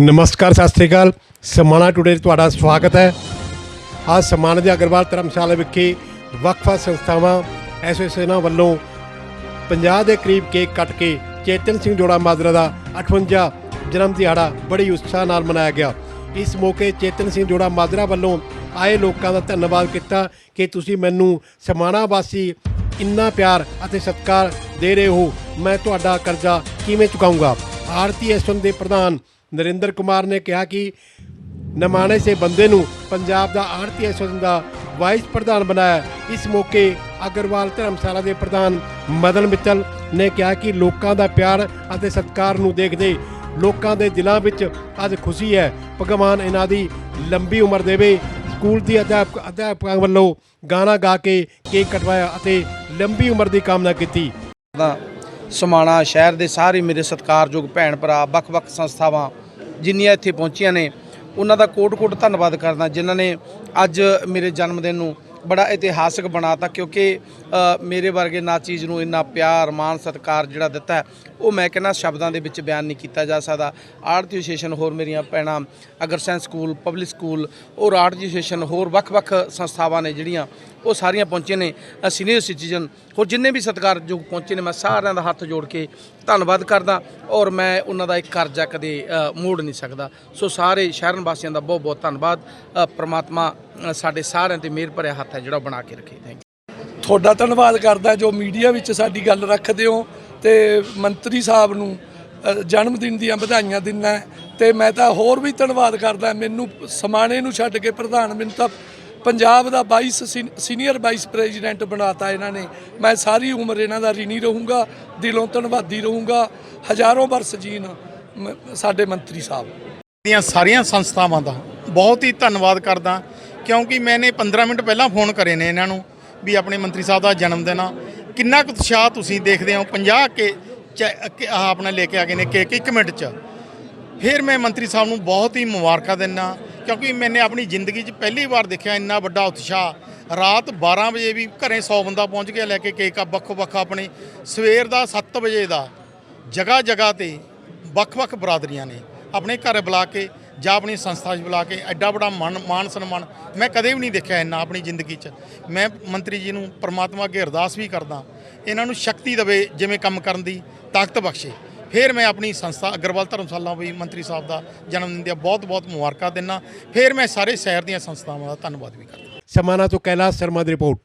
ਨਮਸਕਾਰ, ਸਤਿ ਸ੍ਰੀ ਅਕਾਲ। ਸਮਾਣਾ ਟੁਡੇ ਤੁਹਾਡਾ ਸਵਾਗਤ ਹੈ। ਅੱਜ ਸਮਾਣਾ ਦੇ ਅਗਰਵਾਲ ਧਰਮਸ਼ਾਲਾ ਵਿਖੇ ਵਕਫਾ ਸੰਸਥਾਵਾਂ, ਐਸੋਸੀਏਸ਼ਨਾਂ ਵੱਲੋਂ 50 ਦੇ ਕਰੀਬ ਕੇਕ ਕੱਟ ਕੇ ਚੇਤਨ ਸਿੰਘ ਜੋੜਾ ਮਾਜਰਾ ਦਾ 58 ਜਨਮ ਦਿਹਾੜਾ ਬੜੀ ਉਤਸ਼ਾਹ ਨਾਲ ਮਨਾਇਆ ਗਿਆ। ਇਸ ਮੌਕੇ ਚੇਤਨ ਸਿੰਘ ਜੋੜਾ ਮਾਜਰਾ ਵੱਲੋਂ ਆਏ ਲੋਕਾਂ ਦਾ ਧੰਨਵਾਦ ਕੀਤਾ ਕਿ ਤੁਸੀਂ ਮੈਨੂੰ ਸਮਾਣਾ ਵਾਸੀ ਇੰਨਾ ਪਿਆਰ ਅਤੇ ਸਤਿਕਾਰ ਦੇ ਰਹੇ ਹੋ। ਮੈਂ ਤੁਹਾਡਾ ਕਰਜ਼ਾ ਕਿਵੇਂ ਚੁਕਾਊਂਗਾ? ਆਰਤੀ ਐਸਨ ਦੇ ਪ੍ਰਧਾਨ ਨਰਿੰਦਰ ਕੁਮਾਰ ਨੇ ਕਿਹਾ ਕਿ ਨਮਾਣੇ ਸੇ ਬੰਦੇ ਨੂੰ ਪੰਜਾਬ ਦਾ ਆਰਤੀ ਐਸੋਸੀਏਸ਼ਨ ਦਾ ਵਾਈਸ ਪ੍ਰਧਾਨ ਬਣਾਇਆ। ਇਸ ਮੌਕੇ ਅਗਰਵਾਲ ਧਰਮਸ਼ਾਲਾ ਦੇ ਪ੍ਰਧਾਨ ਮਦਨ ਮਿੱਤਲ ਨੇ ਕਿਹਾ ਕਿ ਲੋਕਾਂ ਦਾ ਪਿਆਰ ਅਤੇ ਸਤਿਕਾਰ ਨੂੰ ਦੇਖਦੇ ਲੋਕਾਂ ਦੇ ਦਿਲਾਂ ਵਿੱਚ ਅੱਜ ਖੁਸ਼ੀ ਹੈ। ਭਗਵਾਨ ਇਹਨਾਂ ਦੀ ਲੰਬੀ ਉਮਰ ਦੇਵੇ। ਸਕੂਲ ਦੀ ਅਧਿਆਪਕ ਅਧਿਆਪਕਾਂ ਵੱਲੋਂ ਗਾਣਾ ਗਾ ਕੇ ਕੇਕ ਕਟਵਾਇਆ ਅਤੇ ਲੰਬੀ ਉਮਰ ਦੀ ਕਾਮਨਾ ਕੀਤੀ। ਸਮਾਣਾ ਸ਼ਹਿਰ ਦੇ ਸਾਰੇ ਮੇਰੇ ਸਤਿਕਾਰਯੋਗ ਭੈਣ ਭਰਾ, ਵੱਖ-ਵੱਖ ਸੰਸਥਾਵਾਂ ਜਿੰਨੀਆਂ ਇੱਥੇ ਪਹੁੰਚੀਆਂ ਨੇ, ਉਹਨਾਂ ਦਾ ਕੋਟ-ਕੋਟ ਧੰਨਵਾਦ ਕਰਦਾ, ਜਿਨ੍ਹਾਂ ਨੇ ਅੱਜ ਮੇਰੇ ਜਨਮ ਦਿਨ ਨੂੰ ਬੜਾ ਇਤਿਹਾਸਕ ਬਣਾਤਾ ਕਿਉਂਕਿ ਮੇਰੇ ਵਰਗੇ ਨਾ ਚੀਜ਼ ਨੂੰ ਇੰਨਾ ਪਿਆਰ ਮਾਣ ਸਤਿਕਾਰ ਜਿਹੜਾ ਦਿੱਤਾ ਉਹ ਮੈਂ ਕਹਿੰਦਾ ਸ਼ਬਦਾਂ ਦੇ ਵਿੱਚ ਬਿਆਨ ਨਹੀਂ ਕੀਤਾ ਜਾ ਸਕਦਾ। ਆਰਟ ਐਸੋਸੀਏਸ਼ਨ ਹੋਰ ਮੇਰੀਆਂ ਭੈਣਾਂ ਅਗਰਸੈਂਸ ਸਕੂਲ ਪਬਲਿਕ ਸਕੂਲ ਔਰ ਆਰਟ ਐਸੋਸੀਏਸ਼ਨ ਹੋਰ ਵੱਖ-ਵੱਖ ਸੰਸਥਾਵਾਂ ਨੇ ਜਿਹੜੀਆਂ ਉਹ ਸਾਰੀਆਂ ਪਹੁੰਚੇ ਨੇ ਸੀਨੀਅਰ ਸਿਟੀਜ਼ਨ ਹੋਰ ਜਿੰਨੇ ਵੀ ਸਤਿਕਾਰਯੋਗ ਪਹੁੰਚੇ ਨੇ ਮੈਂ ਸਾਰਿਆਂ ਦਾ ਹੱਥ ਜੋੜ ਕੇ ਧੰਨਵਾਦ ਕਰਦਾ ਔਰ ਮੈਂ ਉਹਨਾਂ ਦਾ ਇੱਕ ਕਰਜ਼ਾ ਕਦੇ ਅ, ਮੋੜ ਨਹੀਂ ਸਕਦਾ। ਸੋ ਸਾਰੇ ਸ਼ਹਿਰਨ ਵਾਸੀਆਂ ਦਾ ਬਹੁਤ ਬਹੁਤ ਧੰਨਵਾਦ ਅ, ਪ੍ਰਮਾਤਮਾ ਸਾਡੇ ਸਾਰਿਆਂ ਤੇ ਮਿਹਰ ਭਰਿਆ ਹੱਥ ਹੈ ਜਿਹੜਾ ਉਹ ਬਣਾ ਕੇ ਰੱਖੇ। ਥੈਂਕ ਤੁਹਾਡਾ ਧੰਨਵਾਦ ਕਰਦਾ ਜੋ ਮੀਡੀਆ ਵਿੱਚ ਸਾਡੀ ਗੱਲ ਰੱਖਦੇ ਹੋ ਤੇ ਮੰਤਰੀ ਸਾਹਿਬ ਨੂੰ ਜਨਮ ਦਿਨ ਦੀਆਂ ਵਧਾਈਆਂ ਦਿੰਦਾ ਤੇ ਮੈਂ ਤਾਂ ਹੋਰ ਵੀ ਧੰਨਵਾਦ ਕਰਦਾ ਮੈਨੂੰ ਸਮਾਣੇ ਨੂੰ ਛੱਡ ਕੇ ਪ੍ਰਧਾਨ ਮੈਨੂੰ ਤਾਂ ਪੰਜਾਬ ਦਾ 22 ਸੀਨ- ਸੀਨੀਅਰ ਵਾਈਸ ਪ੍ਰੈਜ਼ੀਡੈਂਟ ਬਣਾਤਾ ਇਹਨਾਂ ਨੇ। ਮੈਂ ਸਾਰੀ ਉਮਰ ਇਹਨਾਂ ਦਾ ਰਿਣੀ ਰਹੂੰਗਾ ਦਿਲੋਂ ਧੰਨਵਾਦੀ ਰਹੂੰਗਾ। ਹਜ਼ਾਰੋਂ ਵਰਸ ਜੀਣ ਮ- ਸਾਡੇ ਮੰਤਰੀ ਸਾਹਿਬ। ਦੀਆਂ ਸਾਰੀਆਂ ਸੰਸਥਾਵਾਂ ਦਾ ਬਹੁਤ ਹੀ ਧੰਨਵਾਦ ਕਰਦਾ। ਕਿਉਂਕਿ ਮੈਨੇ 15 ਮਿੰਟ ਪਹਿਲਾਂ ਫੋਨ ਕਰੇ ਨੇ ਇਹਨਾਂ ਨੂੰ ਵੀ ਆਪਣੇ ਮੰਤਰੀ ਸਾਹਿਬ ਦਾ ਜਨਮ ਦਿਨ ਆ। ਕਿੰਨਾ ਕੁ ਉਤਸ਼ਾਹ ਤੁਸੀਂ ਦੇਖਦੇ ਹੋ? 50 ਕੇ ਚ- ਕੇ ਆਹ ਆਪਣਾ ਲੈ ਕੇ ਆ ਗਏ ਨੇ ਕੇਕ ਇੱਕ ਮਿੰਟ 'ਚ। ਫਿਰ ਮੈਂ ਮੰਤਰੀ ਸਾਹਿਬ ਨੂੰ ਬਹੁਤ ਹੀ ਮੁਬਾਰਕਾਂ ਦਿੰਦਾ ਕਿਉਂਕਿ ਮੈਨੇ ਆਪਣੀ ਜ਼ਿੰਦਗੀ 'ਚ ਪਹਿਲੀ ਵਾਰ ਦੇਖਿਆ ਇੰਨਾ ਵੱਡਾ ਉਤਸ਼ਾਹ। ਰਾਤ 12 ਵਜੇ ਵੀ ਘਰੇ 100 ਬੰਦਾ ਪਹੁੰਚ ਗਿਆ ਲੈ ਕੇ ਕੇਕ ਆ ਵੱਖੋ ਵੱਖ ਆਪਣੇ। ਸਵੇਰ ਦਾ 7 ਵਜੇ ਦਾ ਜਗ੍ਹਾ ਜਗ੍ਹਾ ਤੇ ਵੱਖ-ਵੱਖ ਬਰਾਦਰੀਆਂ ਨੇ। ਆਪਣੇ ਘਰ ਬੁਲਾ ਕੇ ਜਾਂ ਆਪਣੀ ਸੰਸਥਾ 'ਚ ਬੁਲਾ ਕੇ ਐਡਾ ਵੱਡਾ ਮਾਣ ਮਾਣ ਸਨਮਾਨ ਮੈਂ ਕਦੇ ਵੀ ਨਹੀਂ ਦੇਖਿਆ ਇੰਨਾ ਆਪਣੀ ਜ਼ਿੰਦਗੀ 'ਚ। ਮੈਂ ਮੰਤਰੀ ਜੀ ਨੂੰ ਪਰਮਾਤਮਾ ਅੱਗੇ ਅਰਦਾਸ ਵੀ ਕਰਦਾ, ਇਹਨਾਂ ਨੂੰ ਸ਼ਕਤੀ ਦੇਵੇ ਜਿਵੇਂ ਕੰਮ ਕਰਨ ਦੀ ਤਾਕਤ ਬਖਸ਼ੇ। ਫਿਰ ਮੈਂ ਆਪਣੀ ਸੰਸਥਾ ਅਗਰਵਾਲ ਧਰਮਸ਼ਾਲਾ ਵੀ ਮੰਤਰੀ ਸਾਹਿਬ ਦਾ ਜਨਮ ਦਿਨ ਦੀਆਂ ਬਹੁਤ-ਬਹੁਤ ਮੁਬਾਰਕਾਂ ਦਿੰਦਾ। ਫਿਰ ਮੈਂ ਸਾਰੇ ਸ਼ਹਿਰ ਦੀਆਂ ਸੰਸਥਾਵਾਂ ਦਾ ਧੰਨਵਾਦ ਵੀ ਕਰਦਾ। ਸਮਾਨਾ ਤੋਂ ਕੈਲਾਸ਼ ਸ਼ਰਮਾ ਦੀ ਰਿਪੋਰਟ।